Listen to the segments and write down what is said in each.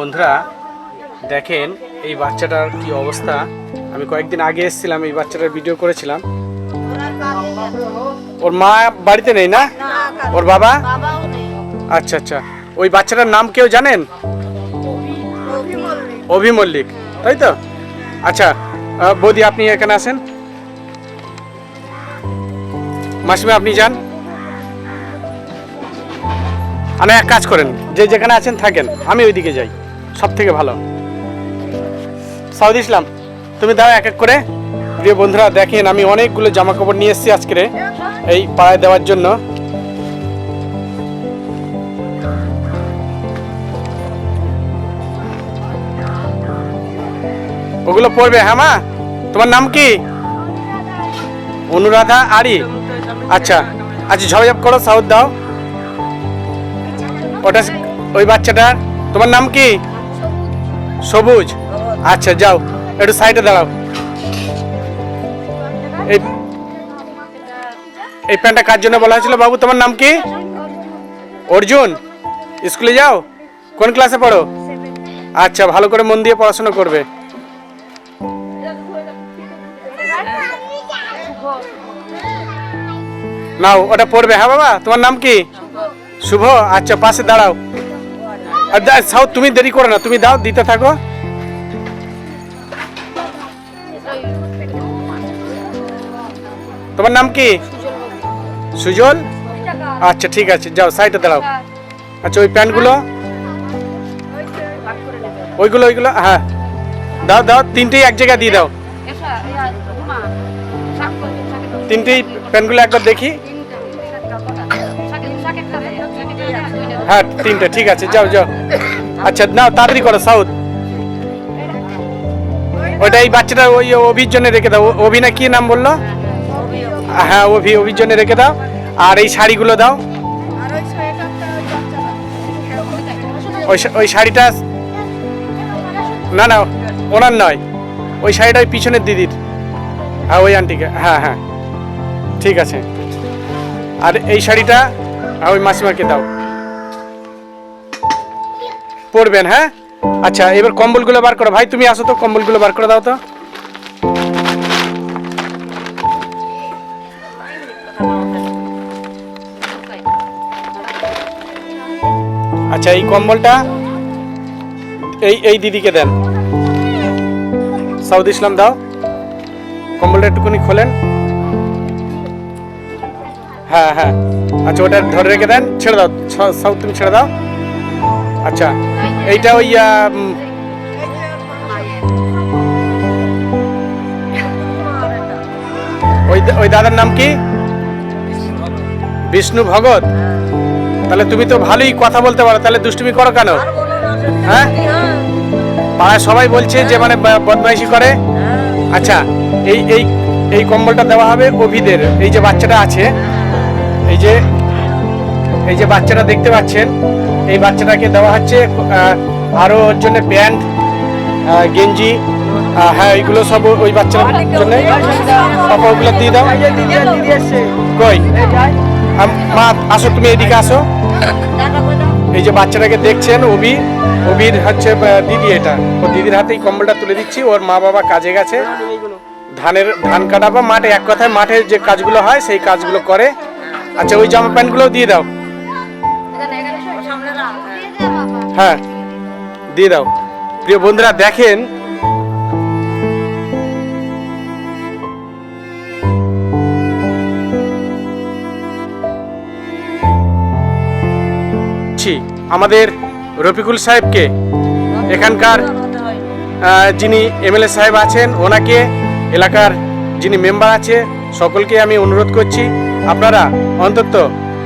বন্ধুরা দেখেন এই বাচ্চাটার কি অবস্থা। আমি কয়েকদিন আগে এসেছিলাম এই বাচ্চাটার ভিডিও করেছিলাম। ওর মা বাড়িতে নেই না? ওর বাবা? আচ্ছা আচ্ছা। ওই বাচ্চাটার নাম কেউ জানেন? অভি মল্লিক। তাই তো? আচ্ছা বৌদি আপনি এখানে আসেন। মাসিমা আপনি যান। আমি এক কাজ করেন যে যেখানে আছেন থাকেন আমি ওইদিকে যাই। সব থেকে ভালো। সাউদ ইসলাম, তুমি দাও এক এক করে। প্রিয় বন্ধুরা, দেখেন আমি অনেকগুলো জামা কাপড় নিয়ে এসেছি আজকে এই পাড়ায় দেওয়ার জন্য। ওগুলো পড়বে হ্যাঁ মা? তোমার নাম কি? অনুরাধা আরি। আচ্ছা আচ্ছা ঝপঝপ করো, সাউথ দাও। ওটা ওই বাচ্চাটার। তোমার নাম কি? সবুজ? আচ্ছা যাও, একটু সাইডে দাঁড়াও। এই এই প্যান্টটা কার জন্য বলা হয়েছিল বাবু? তোমার নাম কি? অর্জুন। স্কুলে যাও? কোন ক্লাসে পড়ো? আচ্ছা ভালো করে মন দিয়ে পড়াশোনা করবে। নাও, ওটা পড়বে। হ্যাঁ বাবা, তোমার নাম কি? শুভ। আচ্ছা পাশে দাঁড়াও। আর দা- সাউ তুমি দেরি করো না, তুমি দাও, দিতে থাকো। তোমার নাম কি? সুজল? আচ্ছা ঠিক আছে, যাও, সাইডে দাঁড়াও। আচ্ছা ওই প্যান্টগুলো? ওইগুলো ওইগুলো হ্যাঁ। দাও দাও, তিনটেই এক জায়গায় দিয়ে দাও। তিনটেই প্যান্টগুলো একবার দেখি। হ্যাঁ তিনটে, ঠিক আছে, যাও যাও। আচ্ছা নাও, তাড়াতাড়ি করো, সাউথ। ওইটা এই বাচ্চাটা ওই অভির জন্য রেখে দাও। অভি না কি নাম বলল? হ্যাঁ অভি, অভির জন্য রেখে দাও। আর এই শাড়িগুলো দাও। ওই ওই শাড়িটা না না, ওনার নয়। ওই শাড়িটা ওই পিছনের দিদির। হ্যাঁ ওই আন্টিকে। হ্যাঁ হ্যাঁ। ঠিক আছে। আর এই শাড়িটা ওই মাসিমাকে দাও। পরবেন হ্যাঁ? আচ্ছা এবার কম্বলগুলো বার করো। ভাই, তুমি আসো তো, কম্বলগুলো বার করে দাও তো। আচ্ছা এই কম্বলটা এই এই দিদিকে দেন। সাউদ ইসলাম, দাও। কম্বলটা একটুখানি খোলেন। হ্যাঁ হ্যাঁ। আচ্ছা ওটা ধরে রেখে দেন। ছেড়ে দাও। সাউথ তুমি ছেড়ে দাও। আচ্ছা এইটা ওই ওই দাদার নাম কি? বিষ্ণু ভগত। তাহলে তুমি তো ভালোই কথা বলতে পারো, তাহলে দুষ্টুমি করো কেন? হ্যাঁ? পাড়ায় সবাই বলছে যে মানে বদমাইশি করে। আচ্ছা এই এই এই কম্বলটা দেওয়া হবে অভিদের, এই যে বাচ্চাটা আছে, এই যে এই যে বাচ্চাটা দেখতে পাচ্ছেন এই বাচ্চাটাকে দেওয়া হচ্ছে আহ, আরও ওর জন্য প্যান্ট গেঞ্জি হ্যাঁ এইগুলো সব ওই বাচ্চার জন্য। পাপা ওগুলো দিয়ে দাও। কই? মা আসো তুমি এদিকে আসো। এই যে বাচ্চাটাকে দেখছেন অবি অবির হচ্ছে দিদি এটা। ও দিদির হাতেই কম্বলটা তুলে দিচ্ছি। ওর মা বাবা কাজে গেছে। ধানের ধান কাটা বা মাঠে এক কথায় মাঠে যে কাজগুলো হয় সেই কাজগুলো করে। আচ্ছা ওই জামা প্যান্টগুলো দিয়ে দাও। হ্যাঁ দিয়ে দাও। প্রিয় বন্ধুরা, দেখেন। আমাদের রফিকুল সাহেবকে এখানকার যিনি এমএলএ সাহেব আছেন, ওনাকে এলাকার যিনি মেম্বার আছে, সকলকে আমি অনুরোধ করছি, আপনারা অন্তত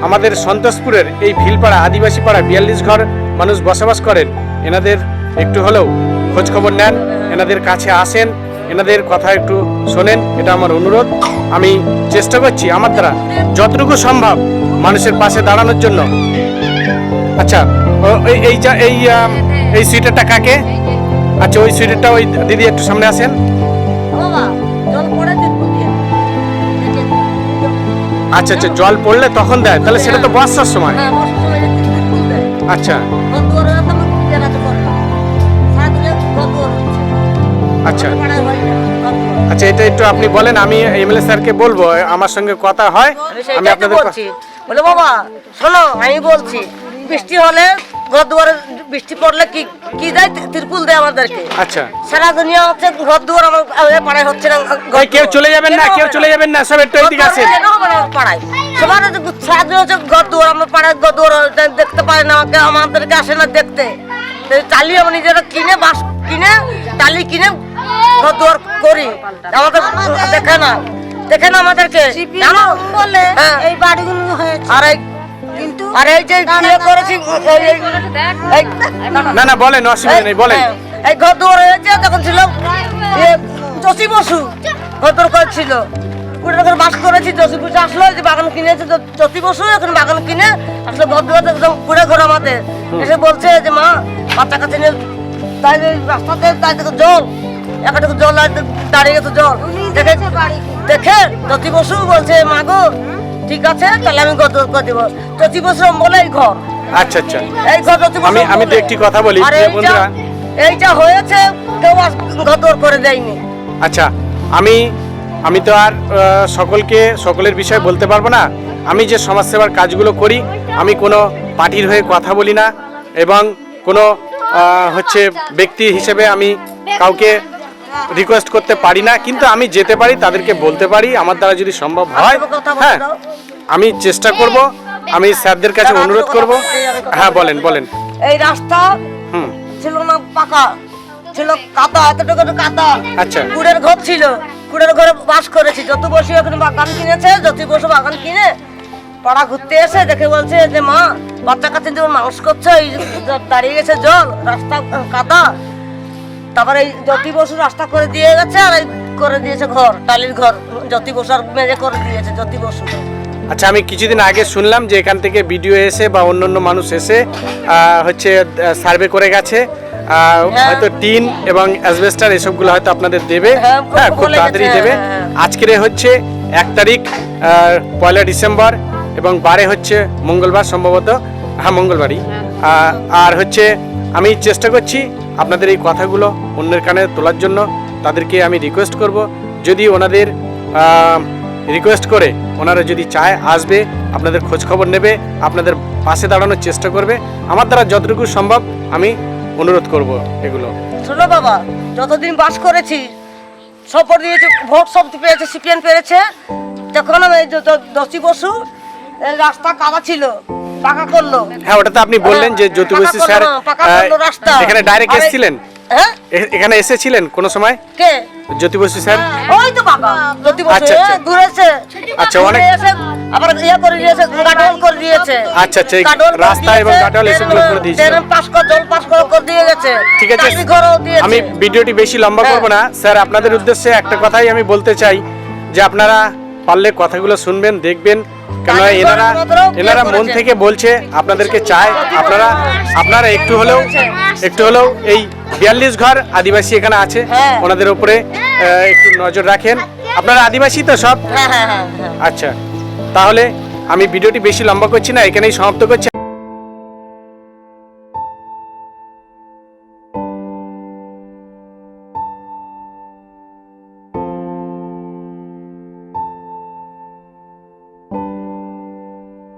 আমাদের সন্তোষপুরের এই ভিলপাড়া আদিবাসী পাড়া বিয়াল্লিশ ঘর মানুষ বসবাস করেন। এনাদের একটু হলেও খোঁজ খবর নেন, এনাদের কাছে আসেন, এনাদের কথা একটু শোনেন, এটা আমার অনুরোধ। আমি চেষ্টা করছি আমার দ্বারা যতটুকু সম্ভব মানুষের পাশে দাঁড়ানোর জন্য। আচ্ছা এই এই এই সুইটারটা কাকে? আচ্ছা ওই সুইটারটা ওই দিদি একটু সামনে আসেন। আচ্ছা আচ্ছা জল পড়লে তখন দেয়। তাহলে সেটা তো বর্ষার সময়। আচ্ছা। আচ্ছা। আচ্ছা এটা একটু আপনি বলেন আমি এমএলএ স্যারকে বলব আমার সঙ্গে কথা হয়। আমি আপনাদের বলছি। বলে বাবা শোনো আমি বলছি বৃষ্টি হলে ঘর দুয়ারে বৃষ্টি পড়লে কি কি দেয় তিরপুল দেয় আমাদেরকে। আচ্ছা। সারা দুনিয়া হচ্ছে ঘর দুয়ার আমার পাড়ায় হচ্ছে না কেউ চলে যাবেন না কেউ চলে যাবেন না সব একটু ঘর এদিকে দুয়ার আসেন। পাড়ায়। সবার সারা দিন হচ্ছে ঘর দুয়ার আমার পাড়ায় ঘর দুয়ার দেখতে পারে না আমাকে আমাদেরকে আসে না দেখতে। টালি আমরা নিজেরা কিনে বাস কিনে টালি কিনে ঘর দুয়ার করি। আমাদের দেখে না দেখে না আমাদেরকে। জানো? বলে হ্যাঁ। এই বাড়িগুলো হয়েছে। আর আর এই যে বিয়ে করেছি না না বলেন অসুবিধা নেই বলেন। এই ঘর দুয়ার হয়েছে তখন ছিল এ, জসি বসু ঘর দুয়ার করেছিল কুড়ে করে বাস করেছি জসি বসু আসলো যে বাগান কিনেছে জ- জসি বসু এখন বাগান কিনে আসলে ঘর দুয়ার একদম কুড়ে ঘর আমাদের। এসে বলছে যে মা বাচ্চা কাছে নিয়ে তাই রাস্তাতে তাই দেখো জল একটা জল দাঁড়িয়ে গেছে জল। দেখে দেখে জসি বসু বলছে মা গো ঠিক আছে? তাহলে আমি দুয়ার করে দেবো। জসি বলে এই ঘর। আচ্ছা আচ্ছা। এই ঘর আমি- আমি তো একটি কথা বলি, বন্ধুরা। এইটা হয়েছে কেউ ঘর করে দেয়নি। আচ্ছা আমি আমি তো আর সকলকে সকলের বিষয় বলতে পারব না। আমি যে সমাজসেবার কাজগুলো করি আমি কোনো পার্টির হয়ে কথা বলি না এবং কোনো হচ্ছে ব্যক্তি হিসেবে আমি কাউকে রিকোয়েস্ট করতে পারি না কিন্তু আমি যেতে পারি তাদেরকে বলতে পারি আমার দ্বারা যদি সম্ভব হয় হ্যাঁ আমি চেষ্টা করব আমি স্যারদের কাছে অনুরোধ করব। হ্যাঁ বলেন বলেন। এই রাস্তা হুম। ছিল না পাকা ছিল কাদা এতটুকু কাদা। আচ্ছা। কুড়ের ঘর ছিল কুড়ের ঘরে বাস করেছি যত বসে ওখানে বাগান কিনেছে যত বসে বাগান কিনে পাড়া ঘুরতে এসে দেখে বলছে যে মা বাচ্চা কাছে যে মানুষ করছে দাঁড়িয়ে গেছে জল রাস্তা কাদা। তারপরে এই জ্যোতি বসু রাস্তা করে দিয়ে গেছে আর এই করে দিয়েছে ঘর টালির ঘর। জ্যোতি বসু আর মেজে করে দিয়েছে জ্যোতি বসু। আচ্ছা আমি কিছুদিন আগে শুনলাম যে এখান থেকে ভিডিও এসে বা অন্যান্য মানুষ এসে হচ্ছে সার্ভে করে গেছে। হয়তো টিন এবং অ্যাসবেস্টার এসবগুলো হয়তো আপনাদের দেবে। হ্যাঁ, খুব হ্যাঁ তাড়াতাড়ি দেবে। হ্যাঁ, হ্যাঁ। আজকের হচ্ছে এক তারিখ পয়লা ডিসেম্বর এবং বারে হচ্ছে মঙ্গলবার সম্ভবত। হ্যাঁ মঙ্গলবারই। আর হচ্ছে আমি চেষ্টা করছি আপনাদের এই কথাগুলো অন্যের কানে তোলার জন্য তাদেরকে আমি রিকোয়েস্ট করব। যদি ওনাদের রিকোয়েস্ট করে, ওনারা যদি চায় আসবে, আপনাদের খোঁজ খবর নেবে, আপনাদের পাশে দাঁড়ানোর চেষ্টা করবে, আমার দ্বারা যতটুকু সম্ভব আমি অনুরোধ করব এগুলো। শোনো বাবা, যতদিন বাস করেছি সপর দিয়েছে, ভোট সব পেয়েছে সিপিএন পেরেছে তখন আমি এই যে- যে দশি বসু রাস্তা কাদা ছিল পাকা করল। হ্যাঁ ওটা তো আপনি বললেন যে হ্যাঁ, জ্যোতিবসী স্যার এখানে ডাইরেক্ট এসেছিলেন? হ্যাঁ? এখানে এসেছিলেন কোনো সময়? কে? জ্যোতিবসী স্যার? ওই তো বাবা জ্যোতি বসু আচ্ছা, আচ্ছা। হ্যাঁ, আচ্ছা, অনেক- আবার ইয়ে করে দিয়েছে করে দিয়েছে। আচ্ছা, আচ্ছা, রাস্তা এবং দিয়েছে, এসবগুলো করে দিয়েছিল। পাস করে জল পাস করে করে দিয়ে গেছে। ঠিক আছে দিয়েছে। আমি ভিডিওটি বেশি লম্বা হ্যাঁ। করব না। স্যার আপনাদের উদ্দেশ্যে একটা কথাই আমি বলতে চাই যে আপনারা পারলে কথাগুলো শুনবেন দেখবেন। কেননা এনারা এনারা মন থেকে বলছে আপনাদেরকে চায় আপনারা আপনারা একটু হলেও একটু হলেও এই বিয়াল্লিশ ঘর আদিবাসী এখানে আছে। হ্যাঁ। ওনাদের উপরে একটু নজর রাখেন। আপনারা আদিবাসী তো সব? হ্যাঁ হ্যাঁ। আচ্ছা। তাহলে আমি ভিডিওটি বেশি লম্বা করছি না এখানেই সমাপ্ত করছি।